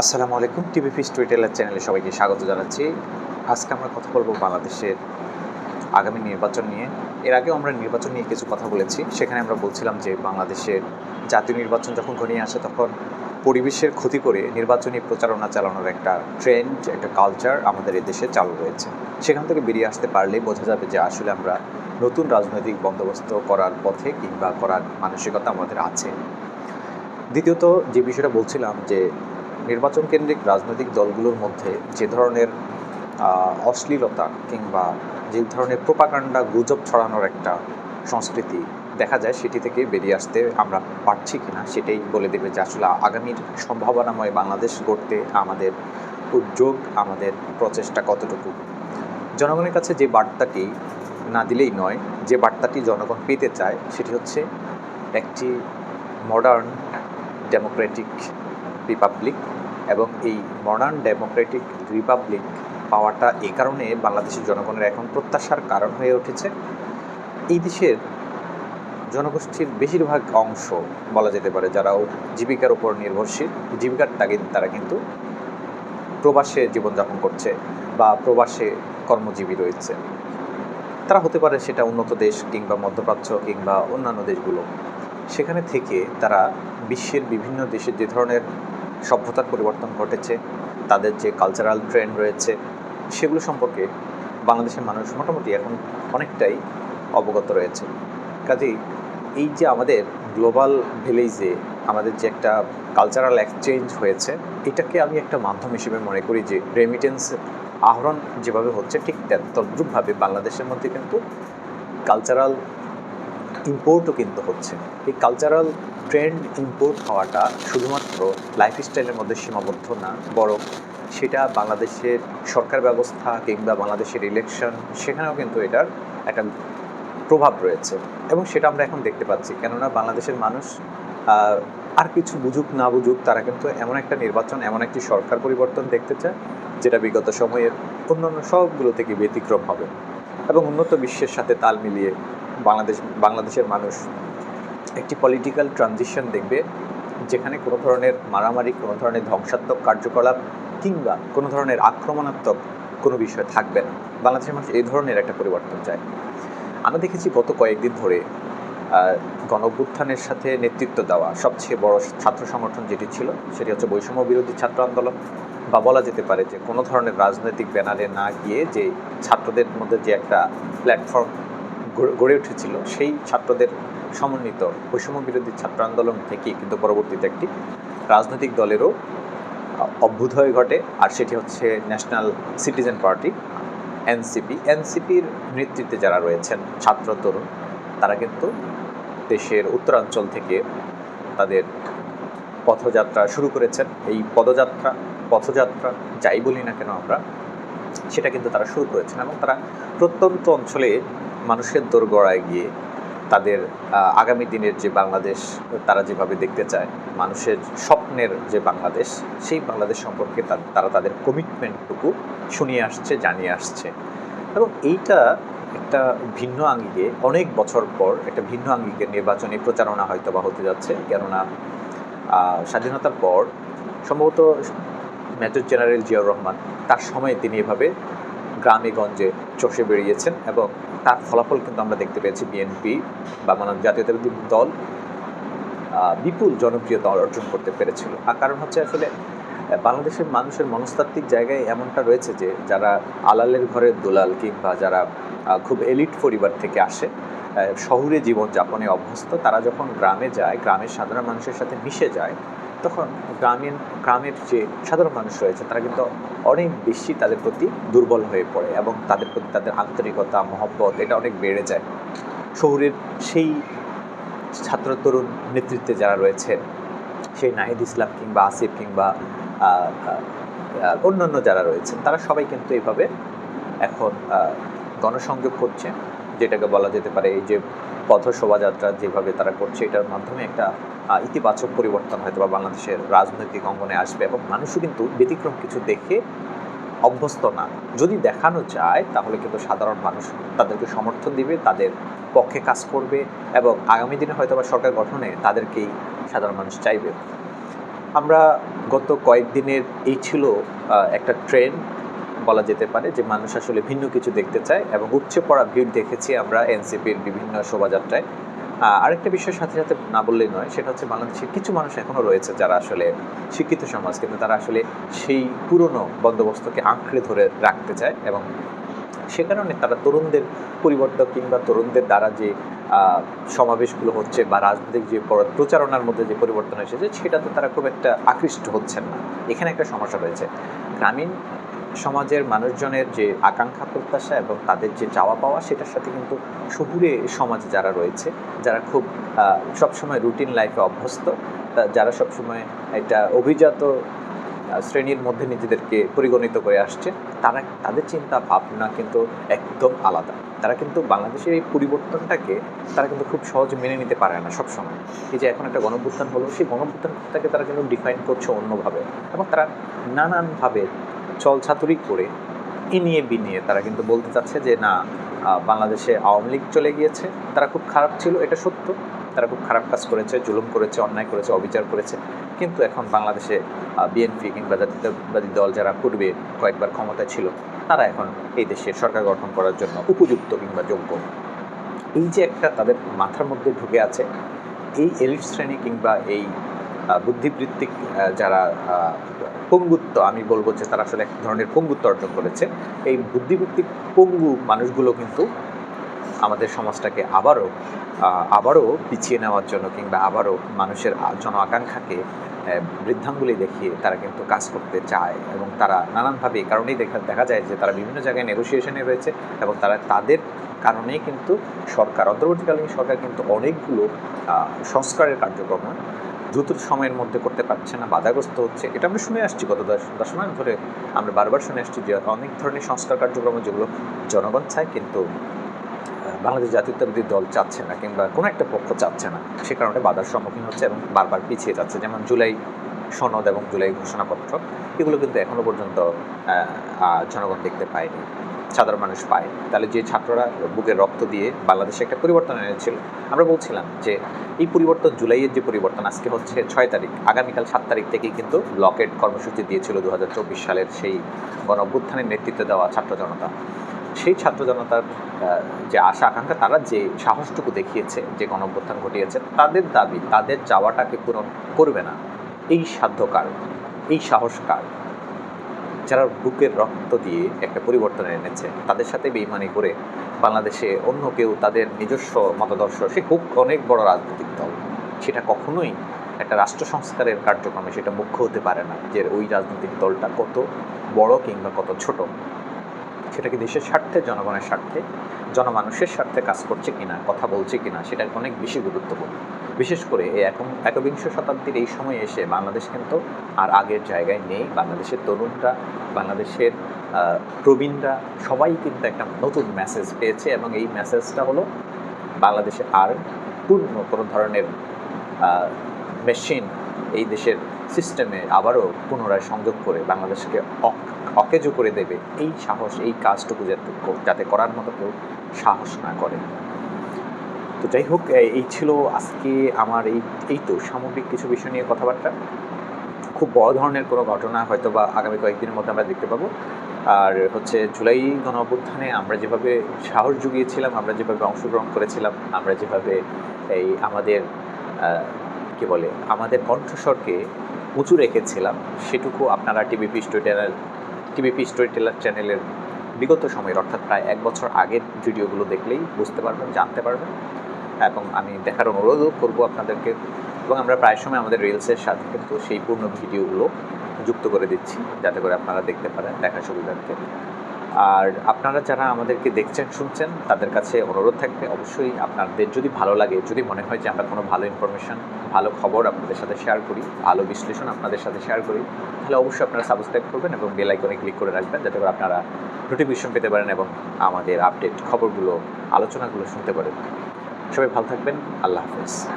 আসসালামু আলাইকুম, TV story teller চ্যানেলে সবাইকে স্বাগত জানাচ্ছি। আজকে আমরা কথা বলব বাংলাদেশের আগামী নির্বাচন নিয়ে। এর আগেও আমরা নির্বাচন নিয়ে কিছু কথা বলেছি। সেখানে আমরা বলছিলাম যে বাংলাদেশের জাতীয় নির্বাচন যখন ঘনিয়ে আসে, তখন পরিবেশের ক্ষতি করে নির্বাচনী প্রচারণা চালানোর একটা ট্রেন্ড একটা কালচার আমাদের দেশে চালু রয়েছে সেখান থেকে বেরিয়ে আসতে পারলেই বোঝা যাবে যে আসলে আমরা নতুন রাজনৈতিক বন্দোবস্ত করার পথে কিংবা করার মানসিকতা আমাদের আছে। দ্বিতীয়ত যে বিষয়টা বলছিলাম যে নির্বাচন কেন্দ্রিক রাজনৈতিক দলগুলোর মধ্যে যে ধরনের অশ্লীলতা কিংবা যে ধরনের প্রোপাকাণ্ডা গুজব ছড়ানোর একটা সংস্কৃতি দেখা যায়, সেটি থেকে বেরিয়ে আসতে আমরা পারছি কিনা সেটাই বলে দেবে যে আসলে আগামীর সম্ভাবনাময় বাংলাদেশ গড়তে আমাদের উদ্যোগ, আমাদের প্রচেষ্টা কতটুকু। জনগণের কাছে যে বার্তাটি না দিলেই নয়, যে বার্তাটি জনগণ পেতে চায়, সেটি হচ্ছে একটি মডার্ন ডেমোক্রেটিক রিপাবলিক এবং এই মডার্ন ডেমোক্রেটিক রিপাবলিক পাওয়াটা এ কারণে বাংলাদেশের জনগণের এখন প্রত্যাশার কারণ হয়ে উঠেছে। এই দেশের জনগোষ্ঠীর বেশিরভাগ অংশ বলা যেতে পারে যারাও জীবিকার উপর নির্ভরশীল, জীবিকার তাগিদ তারা কিন্তু প্রবাসে জীবনযাপন করছে বা প্রবাসে কর্মজীবী রয়েছে। তারা হতে পারে সেটা উন্নত দেশ কিংবা মধ্যপ্রাচ্য কিংবা অন্যান্য দেশগুলো। সেখানে থেকে তারা বিশ্বের বিভিন্ন দেশে যে ধরনের সভ্যতার পরিবর্তন ঘটেছে, তাদের যে কালচারাল ট্রেন্ড রয়েছে, সেগুলো সম্পর্কে বাংলাদেশের মানুষ মোটামুটি এখন অনেকটাই অবগত রয়েছে। কাজেই এই যে আমাদের গ্লোবাল ভিলেজে আমাদের যে একটা কালচারাল এক্সচেঞ্জ হয়েছে, এটাকে আমি একটা মাধ্যম হিসেবে মনে করি যে রেমিটেন্স আহরণ যেভাবে হচ্ছে ঠিক তেদ- তদ্রূপভাবে বাংলাদেশের মধ্যে কিন্তু কালচারাল ইম্পোর্টও কিন্তু হচ্ছে। এই কালচারাল ট্রেন্ড ইম্পোর্ট হওয়াটা শুধুমাত্র লাইফস্টাইলের মধ্যে সীমাবদ্ধ না, বরং সেটা বাংলাদেশের সরকার ব্যবস্থা কিংবা বাংলাদেশের ইলেকশন সেখানেও কিন্তু এটার একটা প্রভাব রয়েছে। এবং সেটা আমরা এখন দেখতে পাচ্ছি। কেননা বাংলাদেশের মানুষ আর কিছু বুঝুক না বুঝুক, তারা কিন্তু এমন একটা নির্বাচন, এমন একটি সরকার পরিবর্তন দেখতে চায়, যেটা বিগত সময়ের অন্যান্য সবগুলো থেকে ব্যতিক্রম হবে। এবং উন্নত বিশ্বের সাথে তাল মিলিয়ে বাংলাদেশ বাংলাদেশের মানুষ একটি পলিটিক্যাল ট্রানজিশন দেখবে যেখানে কোনো ধরনের মারামারি কোনো ধরনের ধ্বংসাত্মক কার্যকলাপ কিংবা কোনো ধরনের আক্রমণাত্মক কোনো বিষয় থাকবে না। বাংলাদেশের মানুষ এই ধরনের একটা পরিবর্তন চায়। আমরা দেখেছি গত কয়েকদিন ধরে আহ, গণ সাথে নেতৃত্ব দেওয়া সবচেয়ে বড় ছাত্র সংগঠন যেটি ছিল সেটি হচ্ছে বৈষম্য বিরোধী ছাত্র আন্দোলন। বা বলা যেতে পারে যে কোনো ধরনের রাজনৈতিক ব্যানারে না গিয়ে যে ছাত্রদের মধ্যে যে একটা প্ল্যাটফর্ম গড়ে উঠেছিল, সেই ছাত্রদের সমন্বিত বৈষম্য বিরোধী ছাত্র আন্দোলন থেকে কিন্তু পরবর্তীতে একটি রাজনৈতিক দলেরও অভ্যুদয় ঘটে, আর সেটি হচ্ছে ন্যাশনাল সিটিজেন পার্টি এনসিপি এনসিপির নেতৃত্বে যারা রয়েছেন ছাত্র, তরুণ, তারা কিন্তু দেশের উত্তরাঞ্চল থেকে তাদের পথযাত্রা শুরু করেছেন। এই পদযাত্রা, পথযাত্রা যাই বলি না কেন আমরা, সেটা কিন্তু তারা শুরু করেছেন এবং তারা প্রত্যন্ত অঞ্চলে মানুষের দোরগড়ায় গিয়ে তাদের আগামী দিনের যে বাংলাদেশ, তারা যেভাবে দেখতে চায়, মানুষের স্বপ্নের যে বাংলাদেশ, সেই বাংলাদেশ সম্পর্কে তারা তাদের কমিটমেন্টটুকু শুনিয়ে আসছে, জানিয়ে আসছে। এবং এইটা একটা ভিন্ন আঙ্গিকে, অনেক বছর পর একটা ভিন্ন আঙ্গিকে নির্বাচনী প্রচারণা হয়তো বা হতে যাচ্ছে, কেননা স্বাধীনতার পর সম্ভবত মেজর জেনারেল জিয়াউর রহমান, তার সময়ে তিনি এভাবে গ্রামে গঞ্জে চষে বেরিয়েছেন এবং তার ফলাফল কিন্তু আমরা দেখতে পেয়েছি বিএনপি বা মানে জাতীয়তাবাদী দল বিপুল জনপ্রিয়তা অর্জন করতে পেরেছিল। আর কারণ হচ্ছে আসলে বাংলাদেশের মানুষের মনস্তাত্ত্বিক জায়গায় এমনটা রয়েছে যে, যারা আলালের ঘরের দোলাল কিংবা যারা খুব এলিট পরিবার থেকে আসে শহুরে জীবনযাপনে অভ্যস্ত, তারা যখন গ্রামে যায়, গ্রামের সাধারণ মানুষের সাথে মিশে যায় তখন গ্রামীণ, গ্রামের যে সাধারণ মানুষ রয়েছে, তারা কিন্তু অনেক বেশি তাদের প্রতি দুর্বল হয়ে পড়ে এবং তাদের প্রতি তাদের আন্তরিকতা, মহব্বত, এটা অনেক বেড়ে যায়। শহরের সেই ছাত্র তরুণ নেতৃত্বে যারা রয়েছেন, সেই নাহিদ ইসলাম কিংবা আসিফ কিংবা অন্যান্য যারা রয়েছেন, তারা সবাই কিন্তু এইভাবে এখন গণসংযোগ করছে। যেটাকে বলা যেতে পারে এই যে পথ শোভাযাত্রা যেভাবে তারা করছে, এটার মাধ্যমে একটা ইতিবাচক পরিবর্তন হয়তো বা বাংলাদেশের রাজনৈতিক অঙ্গনে আসবে এবং মানুষও কিন্তু ব্যতিক্রম কিছু দেখে অভ্যস্ত না। যদি দেখানো যায়, তাহলে কিন্তু সাধারণ মানুষ তাদেরকে সমর্থন দিবে, তাদের পক্ষে কাজ করবে এবং আগামী দিনে হয়তো বা সরকার গঠনে তাদেরকেই সাধারণ মানুষ চাইবে। আমরা গত কয়েকদিনের, এই ছিল একটা ট্রেন বলা যেতে পারে যে মানুষ আসলে ভিন্ন কিছু দেখতে চায় এবং উপচে পড়া ভিড় দেখেছি আমরা এনসিপির বিভিন্ন শোভাযাত্রায়। আরেকটা বিষয়ের সাথে সাথে না বললেই নয়, সেটা হচ্ছে বাংলাদেশের কিছু মানুষ এখনও রয়েছে যারা আসলে শিক্ষিত সমাজ, কিন্তু তারা আসলে সেই পুরনো বন্দোবস্তকে আঁকড়ে ধরে রাখতে চায় এবং সে কারণে তারা তরুণদের পরিবর্তন কিংবা তরুণদের দ্বারা যে সমাবেশগুলো হচ্ছে বা রাজনৈতিক যে প্র- প্রচারণার মধ্যে যে পরিবর্তন এসেছে, সেটাতে তারা খুব একটা আকৃষ্ট হচ্ছেন না। এখানে একটা সমস্যা রয়েছে। গ্রামীণ সমাজের মানুষজনের যে আকাঙ্ক্ষা প্রত্যাশা এবং তাদের যে চাওয়া পাওয়া, সেটার সাথে কিন্তু শহুরে সমাজে যারা রয়েছে, যারা খুব সবসময় রুটিন লাইফে অভ্যস্ত যারা সবসময় একটা অভিজাত শ্রেণির মধ্যে নিজেদেরকে পরিগণিত করে আসছে, তারা, তাদের চিন্তা ভাবনা কিন্তু একদম আলাদা। তারা কিন্তু বাংলাদেশের এই পরিবর্তনটাকে, তারা কিন্তু খুব সহজে মেনে নিতে পারে না সবসময়। এই যে এখন একটা গণভ্যুত্থান হলো, সেই গণভ্যুত্থানটাকে তারা কিন্তু ডিফাইন করছে অন্যভাবে এবং তারা নানানভাবে চলছাতুরি করে ইনিয়ে বিনিয়ে তারা কিন্তু বলতে চাচ্ছে যে, না বাংলাদেশে আওয়ামী লীগ চলে গিয়েছে। তারা খুব খারাপ ছিল, এটা সত্য। তারা খুব খারাপ কাজ করেছে, জুলুম করেছে, অন্যায় করেছে, অবিচার করেছে। কিন্তু এখন বাংলাদেশে বিএনপি কিংবা জাতীয়তাবাদী দল যারা পূর্বে কয়েকবার ক্ষমতায় ছিল, তারা এখন এই দেশের সরকার গঠন করার জন্য উপযুক্ত কিংবা যোগ্য। এই যে একটা তাদের মাথার মধ্যে ঢুকে আছে, এই এলিট শ্রেণি কিংবা এই বুদ্ধিবৃত্তিক যারা পঙ্গুত্ব, আমি বলব যে তারা আসলে এক ধরনের পঙ্গুত্ব অর্জন করেছে। এই বুদ্ধিবৃত্তিক পঙ্গু মানুষগুলো কিন্তু আমাদের সমাজটাকে আবারও আবারও পিছিয়ে নেওয়ার জন্য কিংবা আবারও মানুষের জন আকাঙ্ক্ষাকে বৃদ্ধাঙ্গুলি দেখিয়ে তারা কিন্তু কাজ করতে চায় এবং তারা নানানভাবে এই কারণেই দেখা দেখা যায় যে তারা বিভিন্ন জায়গায় নেগোসিয়েশনে রয়েছে এবং তারা তাদের কারণেই কিন্তু সরকার, অন্তর্বর্তীকালীন সরকার কিন্তু অনেকগুলো সংস্কারের কার্যক্রম দ্রুত সময়ের মধ্যে করতে পারছে না, বাধাগ্রস্ত হচ্ছে। এটা আমরা শুনে আসছি গত দশ দশ মাস ধরে। আমরা বারবার শুনে আসছি যে অনেক ধরনের সংস্কার কার্যক্রম যেগুলো জনগণ চায় কিন্তু বাংলাদেশ জাতীয়তাবাদী দল চাচ্ছে না কিংবা কোনো একটা পক্ষ চাচ্ছে না। সে কারণে বাধার সম্মুখীন হচ্ছে এবং বারবার পিছিয়ে যাচ্ছে। যেমন জুলাই সনদ এবং জুলাই ঘোষণাপত্র, এগুলো কিন্তু এখনও পর্যন্ত জনগণ দেখতে পায়নি, সাধারণ মানুষ পায় তাহলে যে ছাত্ররা বুকের রক্ত দিয়ে বাংলাদেশে একটা পরিবর্তন এনেছিল, আমরা বলছিলাম যে এই পরিবর্তন, জুলাইয়ের যে পরিবর্তন আজকে হচ্ছে ছয় তারিখ, আগামীকাল সাত তারিখ থেকেই কিন্তু লকেট কর্মসূচি দিয়েছিল দু হাজার চব্বিশ সালের সেই গণ অভ্যুত্থানের নেতৃত্ব দেওয়া ছাত্র জনতা। সেই ছাত্র জনতার যে আশা, আকাঙ্ক্ষা, তারা যে সাহসটুকু দেখিয়েছে যে গণ অভ্যুত্থান ঘটিয়েছে, তাদের দাবি, তাদের চাওয়াটাকে পূরণ করবে না। এই সাধ্যকার এই সাহসকার যারা বুকের রক্ত দিয়ে একটা পরিবর্তন এনেছে, তাদের সাথে বেইমানি করে বাংলাদেশে অন্য কেউ তাদের নিজস্ব মতাদর্শ, সে খুব অনেক বড় রাজনৈতিক দল। সেটা কখনোই একটা রাষ্ট্র সংস্কারের কার্যক্রমে সেটা মুখ্য হতে পারে না, যে ওই রাজনৈতিক দলটা কত বড় কিংবা কত ছোট। সেটা কি দেশের স্বার্থে, জনগণের স্বার্থে, জনমানুষের স্বার্থে কাজ করছে কিনা, কথা বলছে কিনা সেটা অনেক বেশি গুরুত্বপূর্ণ বিশেষ করে এই এখন একবিংশ শতাব্দীর এই সময়ে এসে বাংলাদেশ কিন্তু আর আগের জায়গায় নেই। বাংলাদেশের তরুণরা, বাংলাদেশের প্রবীণরা সবাই কিন্তু একটা নতুন মেসেজ পেয়েছে এবং এই মেসেজটা হলো বাংলাদেশে আর পূর্ণ কোনো ধরনের মেশিন এই দেশের সিস্টেমে আবারও পুনরায় সংযোগ করে বাংলাদেশকে অক- অকেজো করে দেবে। এই সাহস, এই কাজটুকু যাতে যাতে করার মতো কেউ সাহস না করে। তো যাই হোক এই- ছিল আজকে আমার এই এই তো সামগ্রিক কিছু বিষয় নিয়ে কথাবার্তা। খুব বড় ধরনের কোনো ঘটনা হয়তো বা আগামী কয়েকদিনের মধ্যে আমরা দেখতে পাবো। আর হচ্ছে জুলাই গণ অভ্যুত্থানে আমরা যেভাবে সাহস জুগিয়েছিলাম, আমরা যেভাবে অংশগ্রহণ করেছিলাম, আমরা যেভাবে এই আমাদের কি বলে, আমাদের কণ্ঠস্বরকে উঁচু রেখেছিলাম, সেটুকু আপনারা TVP story channel TVP story teller চ্যানেলের বিগত সময়ের, অর্থাৎ প্রায় এক বছর আগের ভিডিওগুলো দেখলেই বুঝতে পারবেন, জানতে পারবেন। এবং আমি দেখার অনুরোধও করব আপনাদেরকে। এবং আমরা প্রায় সময় আমাদের রিলসের সাথে কিন্তু সেই পূর্ণ ভিডিওগুলো যুক্ত করে দিচ্ছি, যাতে করে আপনারা দেখতে পারেন, দেখার সুবিধার্থে। আর আপনারা যারা আমাদেরকে দেখছেন, শুনছেন, তাদের কাছে অনুরোধ থাকবে অবশ্যই আপনাদের যদি ভালো লাগে, যদি মনে হয় যে আমরা কোনো ভালো ইনফরমেশন ভালো খবর আপনাদের সাথে শেয়ার করি, ভালো বিশ্লেষণ আপনাদের সাথে শেয়ার করি, তাহলে অবশ্যই আপনারা সাবস্ক্রাইব করবেন এবং বেল আইকনে ক্লিক করে রাখবেন যাতে করে আপনারা নোটিফিকেশন পেতে পারেন এবং আমাদের আপডেট খবরগুলো, আলোচনাগুলো শুনতে পারেন। সবাই ভালো থাকবেন, আল্লাহ হাফেজ।